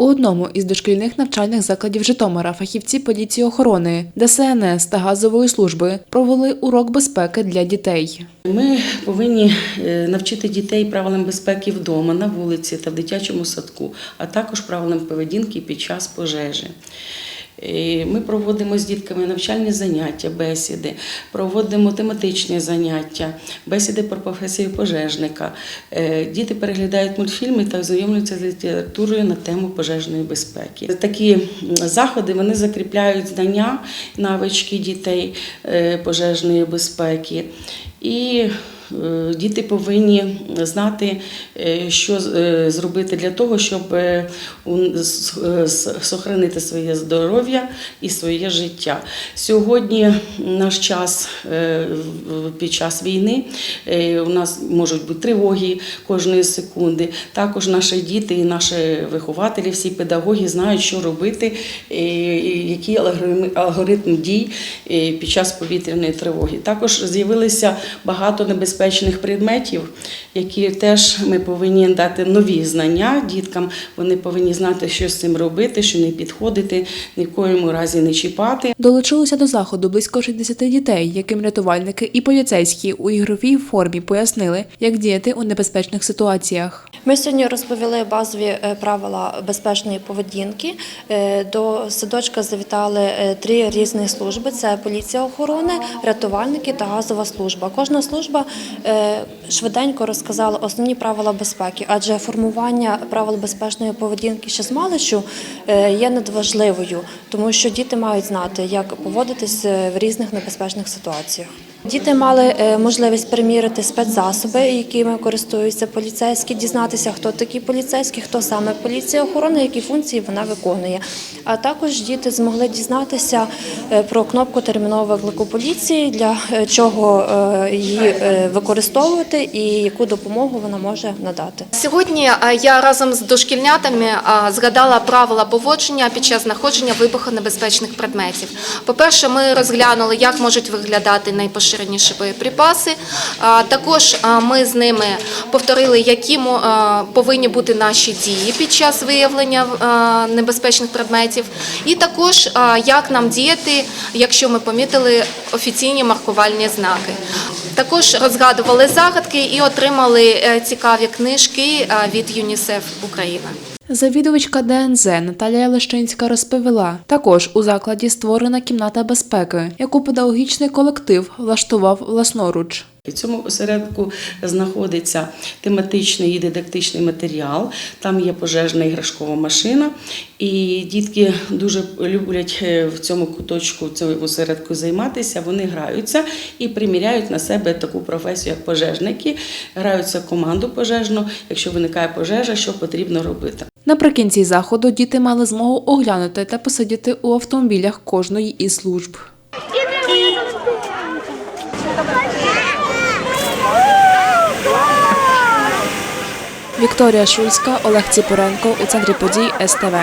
У одному із дошкільних навчальних закладів Житомира фахівці поліції охорони, ДСНС та газової служби провели урок безпеки для дітей. Ми повинні е, навчити дітей правилам безпеки вдома, на вулиці та в дитячому садку, а також правилам поведінки під час пожежі. Е, Ми проводимо з дітками навчальні заняття, бесіди, проводимо тематичні заняття, бесіди про професію пожежника. Е, Діти переглядають мультфільми та ознайомлюються з літературою на тему пожежної безпеки. Такі заходи вони закріпляють знання, навички дітей е, пожежної безпеки. І діти повинні знати, е, що е, зробити для того, щоб е, е, сохранити своє здоров'я і своє життя. Сьогодні наш час е, під час війни е, у нас можуть бути тривоги кожної секунди. Також наші діти і наші вихователі, всі педагоги знають, що робити, е, який алгоритм- дій е, під час повітряної тривоги. Також з'явилися багато небезпечних предметів, які теж ми повинні дати нові знання діткам. Вони повинні знати, що з цим робити, що не підходити, ні в коєму разі не чіпати. Долучилося до заходу близько 60 дітей, яким рятувальники і поліцейські у ігровій формі пояснили, як діяти у небезпечних ситуаціях. Ми сьогодні розповіли базові е, правила безпечної поведінки. Е, До садочка завітали е, три різні служби: це поліція охорони, рятувальники та газова служба. Кожна служба швиденько розказала основні правила безпеки, адже формування правил безпечної поведінки ще з маличу е, є надважливою, тому що діти мають знати, як поводитись е, в різних небезпечних ситуаціях. Діти мали е, можливість перемірити спецзасоби, якими користуються поліцейські, дізнатися, хто такі поліцейські, хто саме поліція охорони, які функції вона виконує. А також діти змогли дізнатися е, про кнопку термінового виклику поліції, для е, чого її використовувати і яку допомогу вона може надати. Сьогодні я разом з дошкільнятами згадала правила поводження під час знаходження вибухонебезпечних предметів. По-перше, ми розглянули, як можуть виглядати найпоширеніші боєприпаси. Також ми з ними повторили, які повинні бути наші дії під час виявлення небезпечних предметів, і також як нам діяти, якщо ми помітили офіційні маркувальні знаки. Також розгадували загадки і отримали е, цікаві книжки від ЮНІСЕФ Україна. Завідувачка ДНЗ Наталія Лещинська розповіла, також у закладі створена кімната безпеки, яку педагогічний колектив влаштував власноруч. В цьому осередку знаходиться тематичний і дидактичний матеріал. Там є пожежна іграшкова машина, і дітки дуже люблять е, в цьому куточку, в цьому осередку займатися. Вони граються і приміряють на себе таку професію, як пожежники, граються в команду пожежну. Якщо виникає пожежа, що потрібно робити. Наприкінці заходу діти мали змогу оглянути та посидіти у автомобілях кожної із служб. Вікторія Шульська, Олег Ціпоренко у центрі подій СТВ.